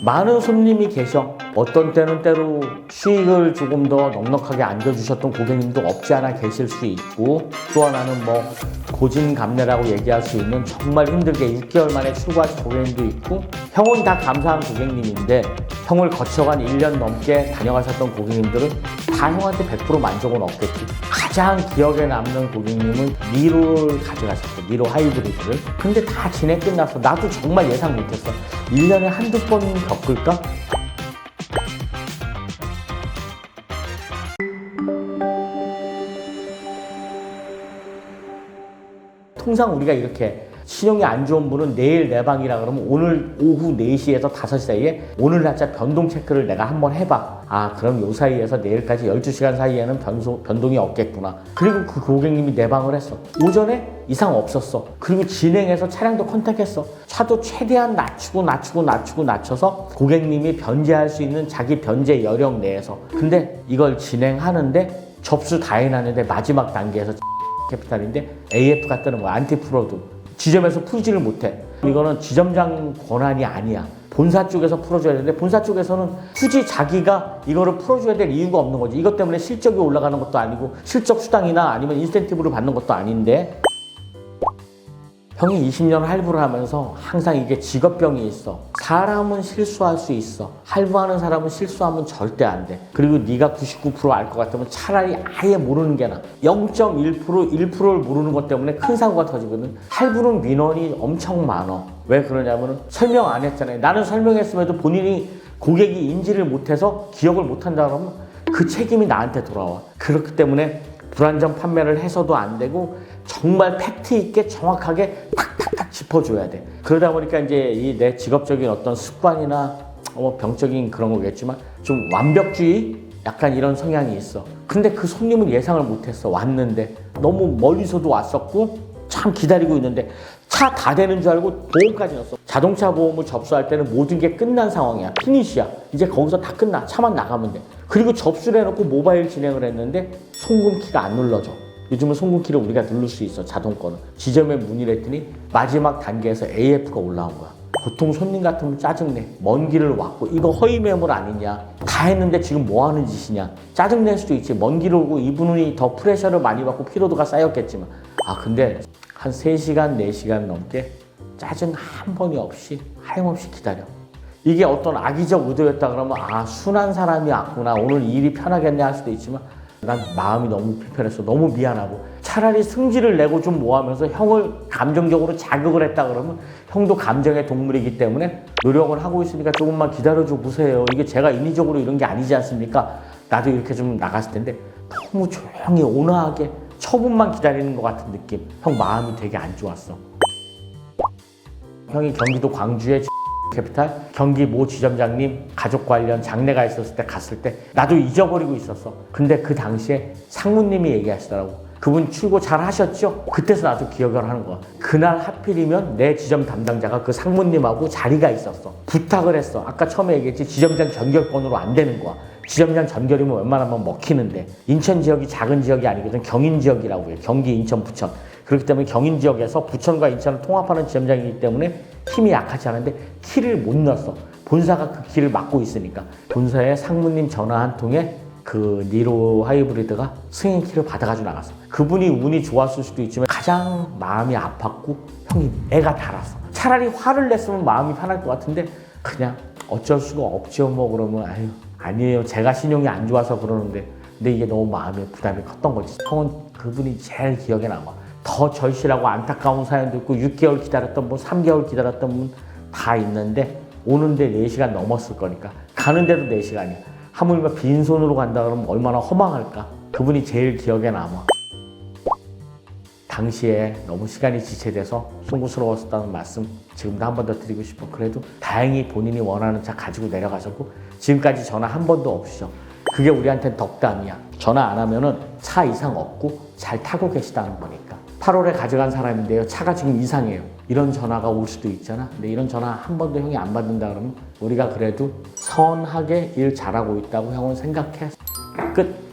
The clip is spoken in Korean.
많은 손님이 계셔. 어떤 때는 때로 수익을 조금 더 넉넉하게 안겨주셨던 고객님도 없지 않아 계실 수 있고 또 하나는 뭐 고진감래라고 얘기할 수 있는 정말 힘들게 6개월 만에 출고하신 고객님도 있고 형은 다 감사한 고객님인데 형을 거쳐간 1년 넘게 다녀가셨던 고객님들은 다 형한테 100% 만족은 없겠지. 가장 기억에 남는 고객님은 미로를 가져가셨어. 미로 하이브리드를. 근데 다 진행 끝났어. 나도 정말 예상 못했어. 1년에 한두 번 겪을까? 통상 우리가 이렇게 신용이 안 좋은 분은 내일 내 방이라 그러면 오늘 오후 4시에서 5시 사이에 오늘 날짜 변동 체크를 내가 한번 해봐. 아, 그럼 요 사이에서 내일까지 12시간 사이에는 변소, 변동이 없겠구나. 그리고 그 고객님이 내 방을 했어. 오전에 이상 없었어. 그리고 진행해서 차량도 컨택했어. 차도 최대한 낮추고 낮추고 낮추고 낮춰서 고객님이 변제할 수 있는 자기 변제 여력 내에서. 근데 이걸 진행하는데 접수 다 해놨는데 마지막 단계에서 캐피탈인데 AF가 뜨는 거야. 안티프로드. 지점에서 풀지를 못해. 이거는 지점장 권한이 아니야. 본사 쪽에서 풀어줘야 되는데 본사 쪽에서는 굳이 자기가 이거를 풀어줘야 될 이유가 없는 거지. 이것 때문에 실적이 올라가는 것도 아니고 실적 수당이나 아니면 인센티브를 받는 것도 아닌데 형이 20년 할부를 하면서 항상 이게 직업병이 있어. 사람은 실수할 수 있어. 할부하는 사람은 실수하면 절대 안 돼. 그리고 네가 99%알 것 같으면 차라리 아예 모르는 게 나아. 0.1% 1%를 모르는 것 때문에 큰 사고가 터지거든. 할부는 민원이 엄청 많어. 왜 그러냐면은 설명 안 했잖아요. 나는 설명했음에도 본인이 고객이 인지를 못해서 기억을 못한다 그러면 그 책임이 나한테 돌아와. 그렇기 때문에 불안정 판매를 해서도 안 되고 정말 팩트 있게 정확하게 탁탁탁 짚어줘야 돼. 그러다 보니까 이제 이 내 직업적인 어떤 습관이나 뭐 병적인 그런 거겠지만 좀 완벽주의 약간 이런 성향이 있어. 근데 그 손님은 예상을 못했어. 왔는데 너무 멀리서도 왔었고 참 기다리고 있는데 차 다 되는 줄 알고 보험까지 넣었어. 자동차 보험을 접수할 때는 모든 게 끝난 상황이야. 피니시야. 이제 거기서 다 끝나. 차만 나가면 돼. 그리고 접수를 해놓고 모바일 진행을 했는데 송금키가 안 눌러져. 요즘은 송금키를 우리가 누를 수 있어. 자동거는. 지점에 문의를 했더니 마지막 단계에서 AF가 올라온 거야. 보통 손님 같으면 짜증내. 먼 길을 왔고 이거 허위 매물 아니냐. 다 했는데 지금 뭐 하는 짓이냐. 짜증낼 수도 있지. 먼 길을 오고 이분이 더 프레셔를 많이 받고 피로도가 쌓였겠지만. 아 근데 한 3시간, 4시간 넘게 짜증 한 번이 없이 하염없이 기다려. 이게 어떤 악의적 의도였다 그러면 아 순한 사람이 왔구나 오늘 일이 편하겠네 할 수도 있지만 난 마음이 너무 불편했어 너무 미안하고 차라리 승질을 내고 좀 뭐하면서 형을 감정적으로 자극을 했다 그러면 형도 감정의 동물이기 때문에 노력을 하고 있으니까 조금만 기다려줘 보세요. 이게 제가 인위적으로 이런 게 아니지 않습니까? 나도 이렇게 좀 나갔을 텐데 너무 조용히 온화하게 처분만 기다리는 것 같은 느낌. 형 마음이 되게 안 좋았어. 형이 경기도 광주에 캐피탈 경기 모 지점장님 가족 관련 장례가 있었을 때 갔을 때 나도 잊어버리고 있었어. 근데 그 당시에 상무님이 얘기하시더라고. 그분 출고 잘 하셨죠? 그때서 나도 기억을 하는 거야. 그날 하필이면 내 지점 담당자가 그 상무님하고 자리가 있었어. 부탁을 했어. 아까 처음에 얘기했지 지점장 전결권으로 안 되는 거야. 지점장 전결이면 웬만하면 먹히는데 인천 지역이 작은 지역이 아니거든 경인 지역이라고 해요. 경기, 인천, 부천. 그렇기 때문에 경인 지역에서 부천과 인천을 통합하는 지점장이기 때문에 힘이 약하지 않은데 키를 못 넣었어. 본사가 그 키를 맡고 있으니까 본사에 상무님 전화 한 통에 그 니로 하이브리드가 승인 키를 받아가지고 나갔어. 그분이 운이 좋았을 수도 있지만 가장 마음이 아팠고 형이 애가 달았어. 차라리 화를 냈으면 마음이 편할 것 같은데 그냥 어쩔 수가 없죠 뭐 그러면 아유 아니에요 제가 신용이 안 좋아서 그러는데 근데 이게 너무 마음에 부담이 컸던 거지. 형은 그분이 제일 기억에 남아. 더 절실하고 안타까운 사연도 있고 6개월 기다렸던 분, 3개월 기다렸던 분 다 있는데 오는데 4시간 넘었을 거니까 가는데도 4시간이야. 하물며 빈손으로 간다 그러면 얼마나 허망할까. 그분이 제일 기억에 남아. 당시에 너무 시간이 지체돼서 송구스러웠다는 말씀 지금도 한 번 더 드리고 싶어. 그래도 다행히 본인이 원하는 차 가지고 내려가셨고 지금까지 전화 한 번도 없으셔. 그게 우리한테는 덕담이야. 전화 안 하면은 차 이상 없고 잘 타고 계시다는 거니까. 8월에 가져간 사람인데요. 차가 지금 이상해요. 이런 전화가 올 수도 있잖아. 근데 이런 전화 한 번도 형이 안 받는다 그러면 우리가 그래도 선하게 일 잘하고 있다고 형은 생각해. 끝.